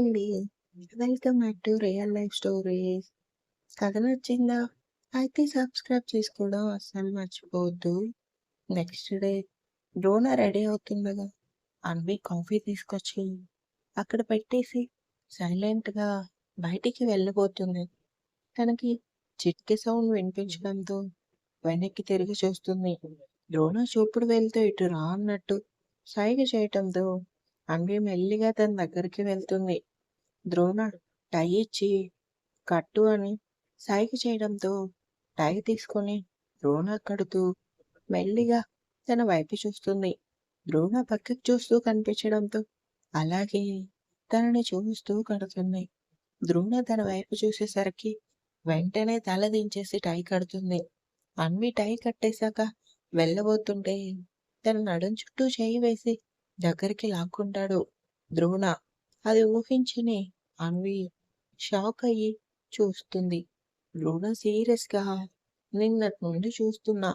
అండి. Welcome back to real life stories. కథ నచ్చిందా? అయితే సబ్స్క్రైబ్ చేసుకోవడం అస్సలు మర్చిపోవద్దు. నెక్స్ట్ డే డ్రోనా రెడీ అవుతుండగా అన్వి కాఫీ తీసుకొచ్చి అక్కడ పెట్టేసి సైలెంట్‌గా బయటికి వెళ్ళబోతుంది. తనకి చిట్కి సౌండ్ వినిపించడంతో వెనక్కి తిరిగి చూస్తుంది. ద్రోణ చూపుడు వెళ్తే ఇటు రా అన్నట్టు సైగ చేయటంతో అన్వి మెల్లిగా తన దగ్గరికి వెళ్తుంది. ద్రోణ టై ఇచ్చి కట్టు అని సైకి చేయడంతో టై తీసుకొని ద్రోణ కడుతూ మెల్లిగా తన వైపు చూస్తుంది. ద్రోణ పక్కకి చూస్తూ కనిపించడంతో అలాగే తనని చూస్తూ కడుతుంది. ద్రోణ తన వైపు చూసేసరికి వెంటనే తల దించేసి టై కడుతుంది. అన్వి టై కట్టేశాక వెళ్ళబోతుంటే తన నడుం చుట్టూ చేయి వేసి దగ్గరికి లాక్కుంటాడు ద్రోణ. అది ఊహించని అన్వి షాక్ అయ్యి చూస్తుంది. ద్రోణ సీరియస్‌గా నిన్నటి నుండి చూస్తున్నా.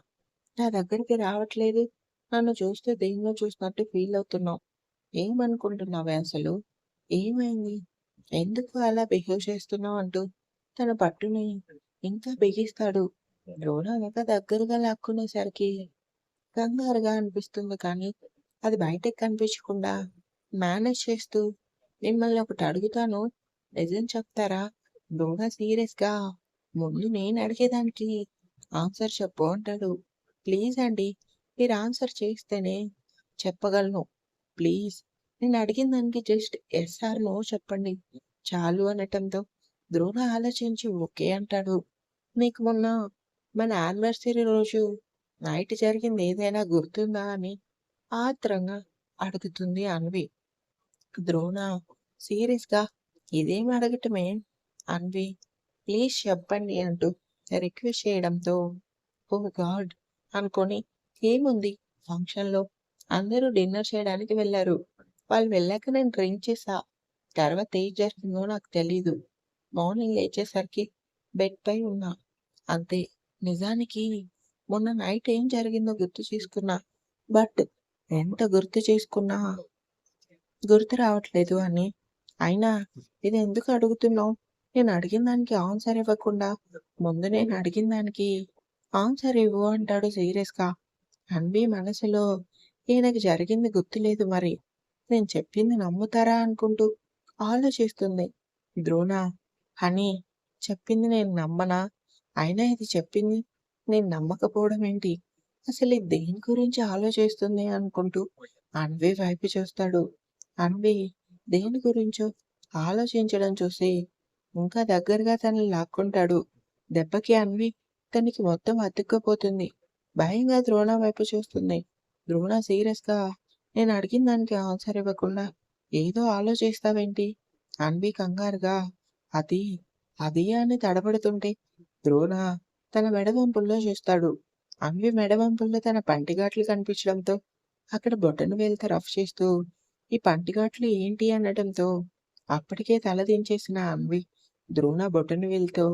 నా దగ్గరికి రావట్లేదు. నన్ను చూస్తే దేనిలో చూసినట్టు ఫీల్ అవుతున్నావు. ఏమనుకుంటున్నావే అసలు? ఏమైంది? ఎందుకు అలా బిహేవ్ చేస్తున్నావు అంటూ తన పట్టుని ఇంకా బిగిస్తాడు. ద్రోణ ఇంకా దగ్గరగా లాక్కునేసరికి కంగారుగా అనిపిస్తుంది కానీ అది బయటకు కనిపించకుండా మేనేజ్ చేస్తూ మిమ్మల్ని ఒకటి అడుగుతాను నిజం చెప్తారా? ద్రోణ సీరియస్‌గా ముందు నేను అడిగేదానికి ఆన్సర్ చెప్పు అంటాడు. ప్లీజ్ అండి. మీరు ఆన్సర్ చేస్తేనే చెప్పగలను. ప్లీజ్ నేను అడిగిన దానికి జస్ట్ ఎస్ఆర్ నో చెప్పండి. చాలు అనటంతో ద్రోణ ఆలోచించి ఓకే అంటాడు. మీకు మొన్న మన యానివర్సరీ రోజు నైట్ జరిగింది ఏదైనా గుర్తుందా అని ఆత్రంగా అడుగుతుంది అన్వి. ద్రోణ సీరియస్‌గా ఇదేం అడగటమే అన్వి ప్లీజ్ చెప్పండి అంటూ రిక్వెస్ట్ చేయడంతో ఓ గాడ్ అనుకొని ఏముంది ఫంక్షన్‌లో అందరూ డిన్నర్ చేయడానికి వెళ్ళారు వాళ్ళు వెళ్ళాక నేను డ్రింక్ చేసా తర్వాత ఏం జరిగిందో నాకు తెలీదు. మార్నింగ్ లేచేసరికి బెడ్ పై ఉన్నా. అంతే. నిజానికి మొన్న నైట్ ఏం జరిగిందో గుర్తు చేసుకున్నా. బట్ ఎంత గుర్తు చేసుకున్నా గుర్తు రావట్లేదు అని. అయినా ఇది ఎందుకు అడుగుతున్నావు? నేను అడిగిన దానికి ఆన్సర్ ఇవ్వకుండా ముందు నేను అడిగిన దానికి ఆన్సర్ ఇవ్వు అంటాడు సీరియస్‌గా. అన్వి మనసులో ఈయనకి జరిగింది గుర్తులేదు మరి. నేను చెప్పింది నమ్ముతారా అనుకుంటూ ఆలోచిస్తుంది. ద్రోణ హనీ చెప్పింది నేను నమ్మనా? అయినా ఇది చెప్పింది నేను నమ్మకపోవడం ఏంటి? అసలు దేని గురించి ఆలోచిస్తుంది అనుకుంటూ అన్వి వైపు చూస్తాడు. అన్వి దేని గురించో ఆలోచించడం చూసి ఇంకా దగ్గరగా తనని లాక్కుంటాడు. దెబ్బకి అన్వి తనకి మొత్తం అతుక్కుపోతుంది. భయంగా ద్రోణ వైపు చూస్తుంది. ద్రోణ సీరియస్‌గా నేను అడిగిన దానికి ఆన్సర్ ఇవ్వకుండా ఏదో ఆలోచిస్తావేంటి? అన్వి కంగారుగా అది, అది అని తడబడుతుంటే ద్రోణ తన మెడవంపుల్లో చూస్తాడు. అన్వి మెడవంపుల్లో తన పంటిగాట్లు కనిపించడంతో అక్కడ బొట్టను వేలితో రఫ్ చేస్తూ ఈ పంటిగాట్లు ఏంటి అనడంతో అప్పటికే తల దించేసిన ద్రోణ ద్రోణ వెళ్తూ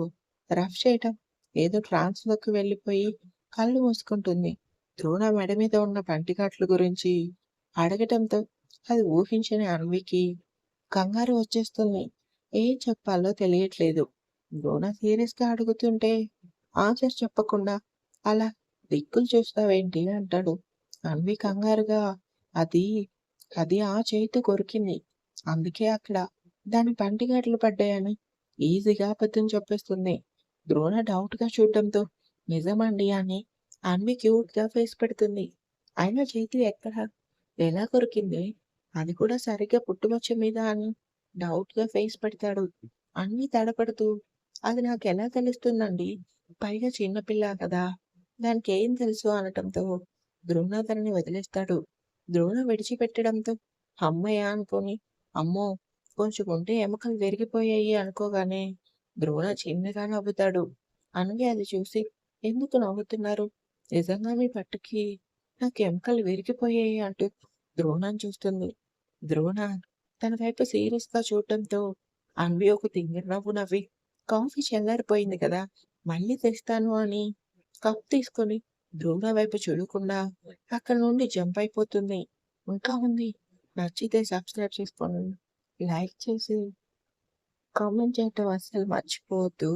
రఫ్ చేయటం ఏదో ట్రాన్స్‌లోకి వెళ్ళిపోయి కళ్ళు మూసుకుంటుంది. ద్రోణ మెడ మీద ఉన్న పంటిగాట్ల గురించి అడగటంతో అది ఊహించని అన్వికి కంగారు వచ్చేస్తుంది. ఏం చెప్పాలో తెలియట్లేదు. ద్రోణ సీరియస్‌గా అడుగుతుంటే ఆన్సర్ చెప్పకుండా అలా దిక్కులు చూస్తావేంటి అంటాడు. అన్వి కంగారుగా అది, అది ఆ చేతి కొరికింది. అందుకే అక్కడ దాని పంటిగాట్లు పడ్డాయని ఈజీగా అబద్ధం చెప్పేస్తుంది. ద్రోణ డౌట్‌గా చూడడంతో నిజమండి అని అన్వి క్యూట్‌గా ఫేస్ పెడుతుంది. అయినా చేతి ఎక్కడ? ఎలా కొరికింది? అది కూడా సరిగ్గా పుట్టుమచ్చ మీద అని డౌట్‌గా ఫేస్ పెడతాడు. అన్వి తడపడుతూ అది నాకు ఎలా తెలుస్తుందండి? పైగా చిన్నపిల్ల కదా! దానికేం తెలుసు అనటంతో ద్రోణ వదిలేస్తాడు. ద్రోణ విడిచిపెట్టడంతో అమ్మయ్య అనుకుని అమ్మో! కొంచెం ఉంటే ఎముకలు విరిగిపోయాయి అనుకోగానే ద్రోణ చిన్నగా నవ్వుతాడు. అనవి అది చూసి ఎందుకు నవ్వుతున్నారు? నిజంగా మీ పట్టుకి నాకు ఎముకలు విరిగిపోయాయి అంటూ ద్రోణం చూస్తుంది. ద్రోణ తన వైపు సీరియస్‌గా చూడటంతో అన్వి ఒక తింగిరి నవ్వు నవ్వి కాఫీ చల్లారిపోయింది కదా! మళ్ళీ తెస్తాను అని కప్ తీసుకొని ద్రోణ వైపు చూడకుండా అక్కడ నుండి జంప్ అయిపోతుంది. ఇంకా ఉంది. నచ్చితే సబ్స్క్రైబ్ చేసుకోండి. లైక్ చేసి కామెంట్ చేయటం అస్సలు మర్చిపోవద్దు.